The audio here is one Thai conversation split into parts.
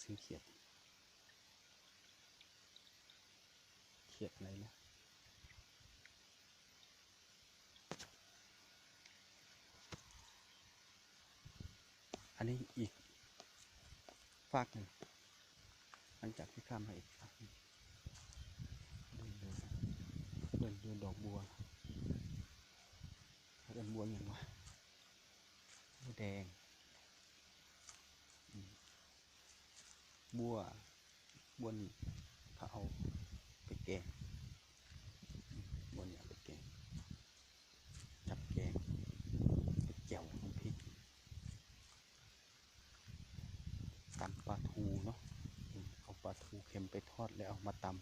เสียงเขียด เขียดอะไรนะอันนี้อีกฝากหนึ่งหลังจากที่ข้ามมาอีกฝากหนึ่งเดินดูเดินดูดอกบัวเดินบัวอย่างวะบัวแดงอืม บัวบัวนี่เขาเอาไปแกงบัวนี่เอาไปแกงจับแกงไปเจียวน้ำพริกตำปลาทูเนาะเอาปลาทูเค็มไปทอดแล้วเอามาตำ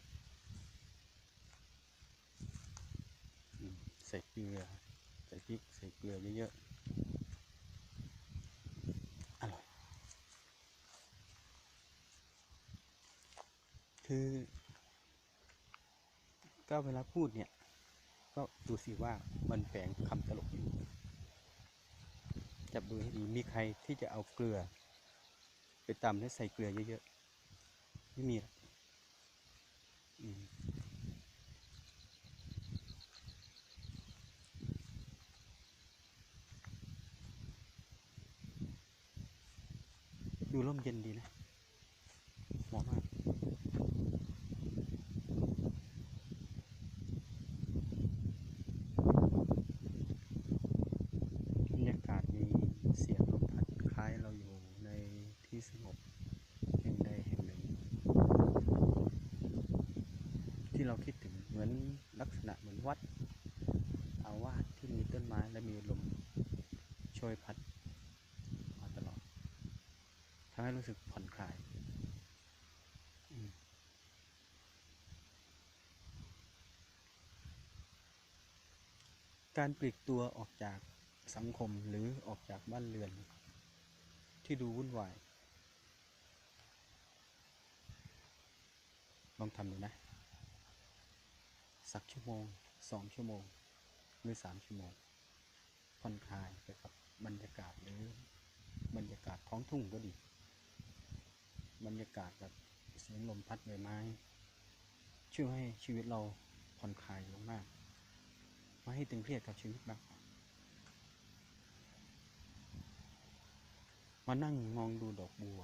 ใส่เกลือใส่พริกใส่เกลือเยอะๆ อร่อย คือ ก็เวลาพูดเนี่ย ก็ดูสิว่ามันแฝงคำตลกอยู่ จับดูให้ดีมีใครที่จะเอาเกลือ ไปตำแล้วใส่เกลือเยอะๆ ไม่มีหรอกอืมดูร่มเย็นดีนะ เหมาะมาก บรรยากาศมีเสียงลมพัดคล้ายเราอยู่ในที่สงบแห่งใดแห่งหนึ่ง ที่เราคิดถึงเหมือนลักษณะเหมือนวัด อาวาสที่มีต้นไม้และมีลมโชยพัดมาตลอดทำให้รู้สึกผ่อนคลายการปลีกตัวออกจากสังคมหรือออกจากบ้านเรือน ที่ดูวุ่นวาย ลองทำดูนะ สักชั่วโมงสองชั่วโมง หรือสามชั่วโมงผ่อนคลายไปกับบรรยากาศหรือบรรยากาศท้องทุ่งก็ดี บรรยากาศแบบเสียงลมพัดใบไม้ช่วยให้ชีวิตเราผ่อนคลายลงมากไม่ให้ตึงเครียดกับชีวิตมากมานั่งมองดูดอกบัว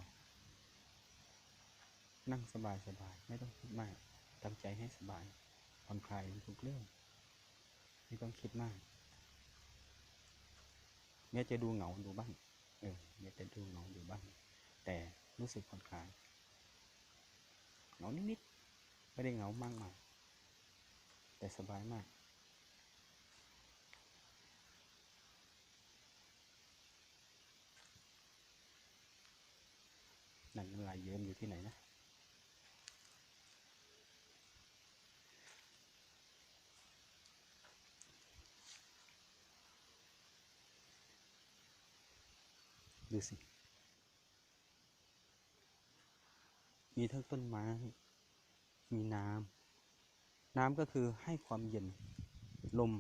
นั่งสบายสบายไม่ต้องคิดมากทำใจให้สบาย ผ่อนคลายทุกเรื่อง ไม่ต้องคิดมากแม้จะดูเหงาดูบ้างเออแม้จะดูเหงาดูบ้าง แต่รู้สึกผ่อนคลายเหงานิดๆไม่ได้เหงามากมายแต่สบายมากนังน้ำลายเยิ้มอยู่ที่ไหนนะ ดูสิ มีทั้งต้นไม้ มีน้ำ น้ำก็คือให้ความเย็น ลม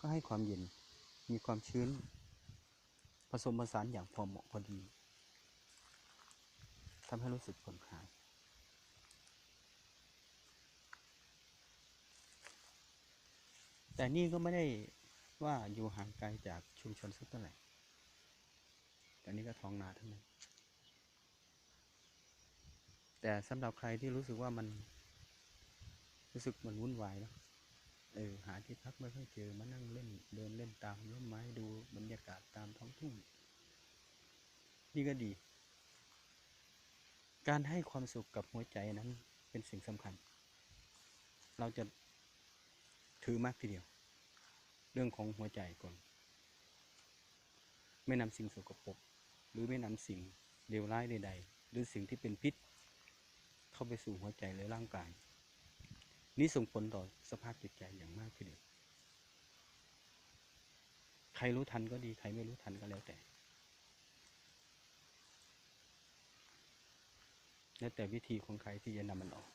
ก็ให้ความเย็น มีความชื้น ผสมผสานอย่างพอเหมาะพอดี ทำให้รู้สึกผ่อนคลายแต่นี่ก็ไม่ได้ว่าอยู่ห่างไกลจากชุมชนสักเท่าไหร่ แต่นี่ก็ท้องนาทั้งนั้น แต่สำหรับใครที่รู้สึกว่ามัน รู้สึกมันวุ่นวายเนอะเออหาที่พักไม่ค่อยเจอมานั่งเล่น เดินเล่นตามร่มไม้ดูบรรยากาศตามท้องทุ่ง นี่ก็ดี การให้ความสุขกับหัวใจนั้นเป็นสิ่งสำคัญ เราจะถือมากทีเดียว เรื่องของหัวใจก่อน ไม่นำสิ่งสกปรก หรือไม่นำสิ่งเลวร้ายใดๆ หรือสิ่งที่เป็นพิษ เข้าไปสู่หัวใจหรือร่างกาย นี่ส่งผลต่อสภาพจิตใจอย่างมากทีเดียวใครรู้ทันก็ดี ใครไม่รู้ทันก็แล้วแต่ แล้วแต่วิธีของใครที่จะนำมันออก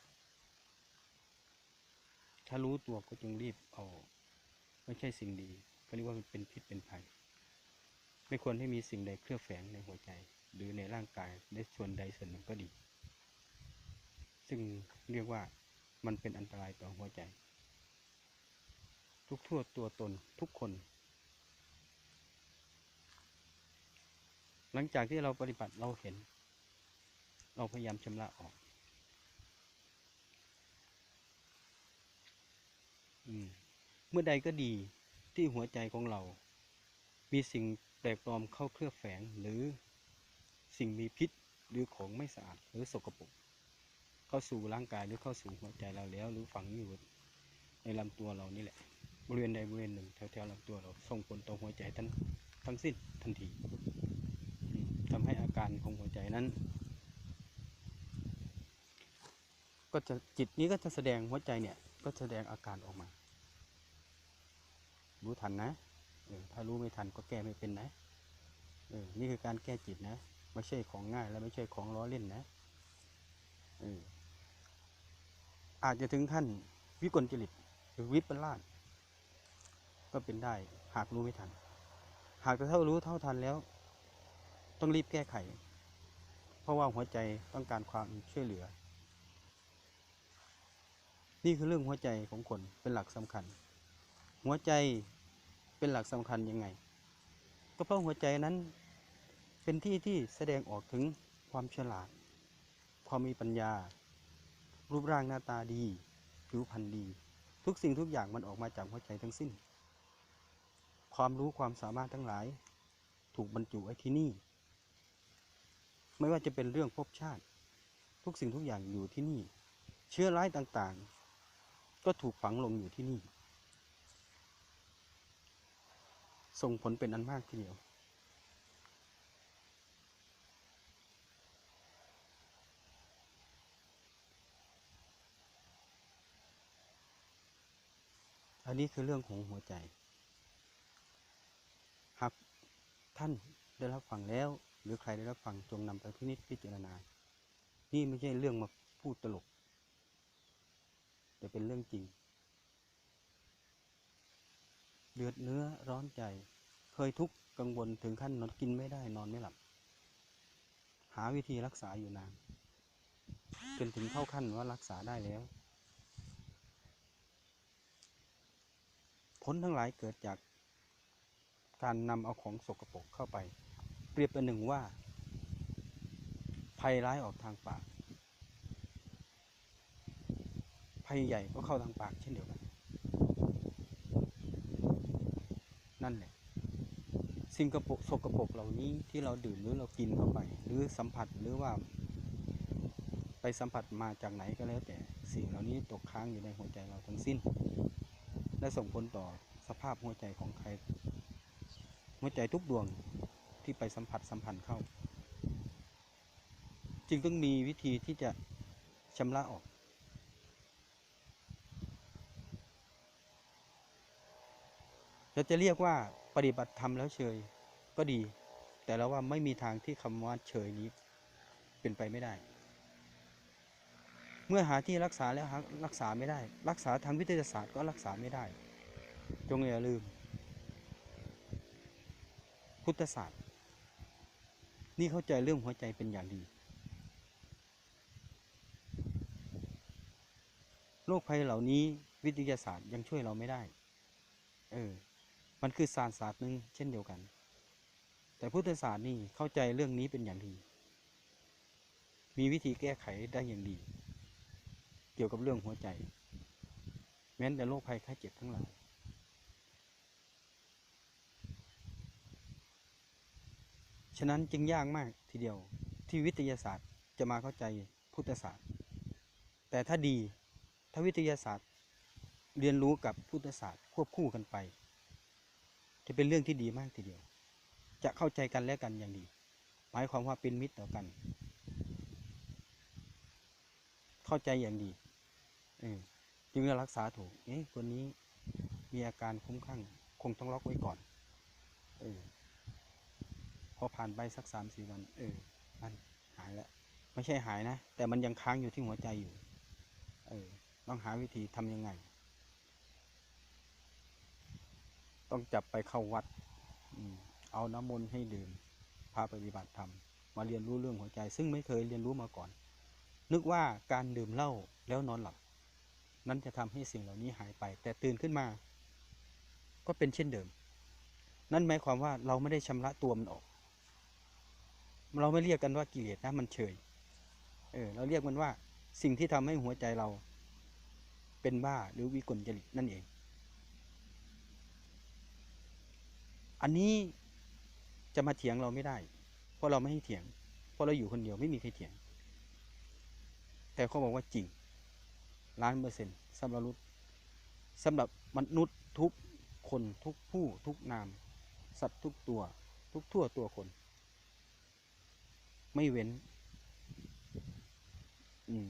ถ้ารู้ตัวก็จงรีบเอาอกไม่ใช่สิ่งดี ก็เรียกว่ามันเป็นพิษเป็นภัย ไม่ควรให้มีสิ่งใดเคลือบแฝงในหัวใจ หรือในร่างกายในส่วนใดส่วนหนึ่งก็ดี ซึ่งเรียกว่ามันเป็นอันตรายต่อหัวใจ ทุกทั่วตัวตนทุกคน หลังจากที่เราปฏิบัติเราเห็น เราพยายามชำระออกอมเมื่อใดก็ดีที่หัวใจของเรา มีสิ่ง แปลกปลอมเข้าเคลือบแฝงหรือสิ่งมีพิษหรือของไม่สะอาดหรือสกปรกเข้าสู่ร่างกายหรือเข้าสู่หัวใจเราแล้ว หรือฝังอยู่ในลำตัวเรานี่แหละ บริเวณใดบริเวณหนึ่งแถวๆลำตัวเราส่งผลต่อหัวใจทั้งทั้งสิ้นทันทีอืมทำให้อาการของหัวใจนั้น ก็จะจิตนี้ก็จะแสดงหัวใจเนี่ยก็แสดงอาการออกมา รู้ทันนะ เออถ้ารู้ไม่ทันก็แก้ไม่เป็นนะเออนี่คือการแก้จิตนะ ไม่ใช่ของง่ายและไม่ใช่ของล้อเล่นนะเอออาจจะถึงขั้นวิกลจริตหรือวิปลาสก็เป็นได้หากรู้ไม่ทัน หากจะเท่ารู้เท่าทันแล้ว ต้องรีบแก้ไข เพราะว่าหัวใจต้องการความช่วยเหลือ นี่คือเรื่องหัวใจของคนเป็นหลักสำคัญ หัวใจ เป็นหลักสำคัญยังไง ก็เพราะหัวใจนั้นเป็นที่ที่แสดงออกถึงความฉลาด ความมีปัญญา รูปร่างหน้าตาดี ผิวพรรณดี ทุกสิ่งทุกอย่างมันออกมาจากหัวใจทั้งสิ้น ความรู้ความสามารถทั้งหลาย ถูกบรรจุไว้ที่นี่ ไม่ว่าจะเป็นเรื่องภพชาติ ทุกสิ่งทุกอย่างอยู่ที่นี่ เชื้อร้ายต่างๆ ก็ถูกฝังลงอยู่ที่นี่ ส่งผลเป็นอันมากทีเดียว อันนี้คือเรื่องของหัวใจ หากท่านได้รับฟังแล้ว หรือใครได้รับฟังจงนำไปพินิจพิจารณา นี่ไม่ใช่เรื่องมาพูดตลก แต่เป็นเรื่องจริง เดือดเนื้อร้อนใจ เคยทุกข์กังวลถึงขั้นนอนกินไม่ได้นอนไม่หลับ หาวิธีรักษาอยู่นานจนถึงเข้าขั้นว่ารักษาได้แล้ว ผลทั้งหลายเกิดจากการนำเอาของสกปรกเข้าไป เปรียบเป็นหนึ่งว่า ภัยร้ายออกทางปากภัยใหญ่ก็เข้าทางปากเช่นเดียวกัน นั่นแหละ สิ่งกระปกสกปรกเหล่านี้ที่เราดื่มหรือเรากินเข้าไป หรือสัมผัสหรือว่า ไปสัมผัสมาจากไหนก็แล้ว แต่สิ่งเหล่านี้ตกค้างอยู่ในหัวใจเราทั้งสิ้น และส่งผลต่อสภาพหัวใจของใคร หัวใจทุกดวงที่ไปสัมผัสสัมพันธ์เข้า จึงต้องมีวิธีที่จะชำระออก เราจะเรียกว่าปฏิบัติธรรมแล้วเฉยก็ดี แต่เราว่าไม่มีทางที่คำว่าเฉยนี้เป็นไปไม่ได้ เมื่อหาที่รักษาแล้วรักษาไม่ได้ รักษาทางวิทยาศาสตร์ก็รักษาไม่ได้ จงอย่าลืม พุทธศาสตร์ นี่เข้าใจเรื่องหัวใจเป็นอย่างดีโรคภัยเหล่านี้วิทยาศาสตร์ยังช่วยเราไม่ได้ เออ มันคือศาสตร์ศาสตร์หนึ่งเช่นเดียวกัน แต่พุทธศาสตร์นี่เข้าใจเรื่องนี้เป็นอย่างดี มีวิธีแก้ไขได้อย่างดี เกี่ยวกับเรื่องหัวใจ แม้แต่โรคภัยไข้เจ็บทั้งหลายฉะนั้นจึงยากมากทีเดียวที่วิทยาศาสตร์จะมาเข้าใจพุทธศาสตร์ แต่ถ้าดีถ้าวิทยาศาสตร์เรียนรู้กับพุทธศาสตร์ควบคู่กันไป จะเป็นเรื่องที่ดีมากทีเดียว จะเข้าใจกันและกันอย่างดี หมายความว่าเป็นมิตรต่อกัน เข้าใจอย่างดีจึงจะรักษาถูกเอ๊ะคนนี้มีอาการคุ้มคลั่งคงต้องล็อกไว้ก่อน เออ พอผ่านไปสักสามสี่วัน เออ มันหายแล้ว ไม่ใช่หายนะ แต่มันยังค้างอยู่ที่หัวใจอยู่ เออ ต้องหาวิธีทำยังไง ต้องจับไปเข้าวัดอเอาน้ำมนต์ให้ดื่มพาปฏิบัติธรรมมาเรียนรู้เรื่องหัวใจ ซึ่งไม่เคยเรียนรู้มาก่อน นึกว่าการดื่มเหล้าแล้วนอนหลับ นั้นจะทำให้สิ่งเหล่านี้หายไป แต่ตื่นขึ้นมา ก็เป็นเช่นเดิม นั่นหมายความว่าเราไม่ได้ชำระตัวมันออก เราไม่เรียกกันว่ากิเลสนะมันเฉย เออเราเรียกมันว่าสิ่งที่ทำให้หัวใจเรา เป็นบ้าหรือวิกลจริตนั่นเอง อันนี้จะมาเถียงเราไม่ได้ เพราะเราไม่ให้เถียง เพราะเราอยู่คนเดียวไม่มีใครเถียง แต่เขาบอกว่าจริงล้านเปอร์เซ็นต์สำหรับมนุษย์สำหรับมนุษย์ทุกคนทุกผู้ทุกนาม สัตว์ทุกตัว ทุกทั่วตัวคน ไม่เว้น อืม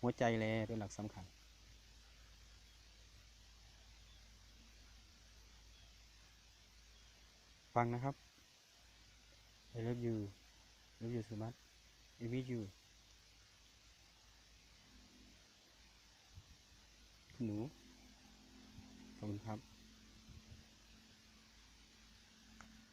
หัวใจแลเป็นหลักสำคัญ ฟังนะครับ I love you love you so much I miss you หนูขอบคุณครับ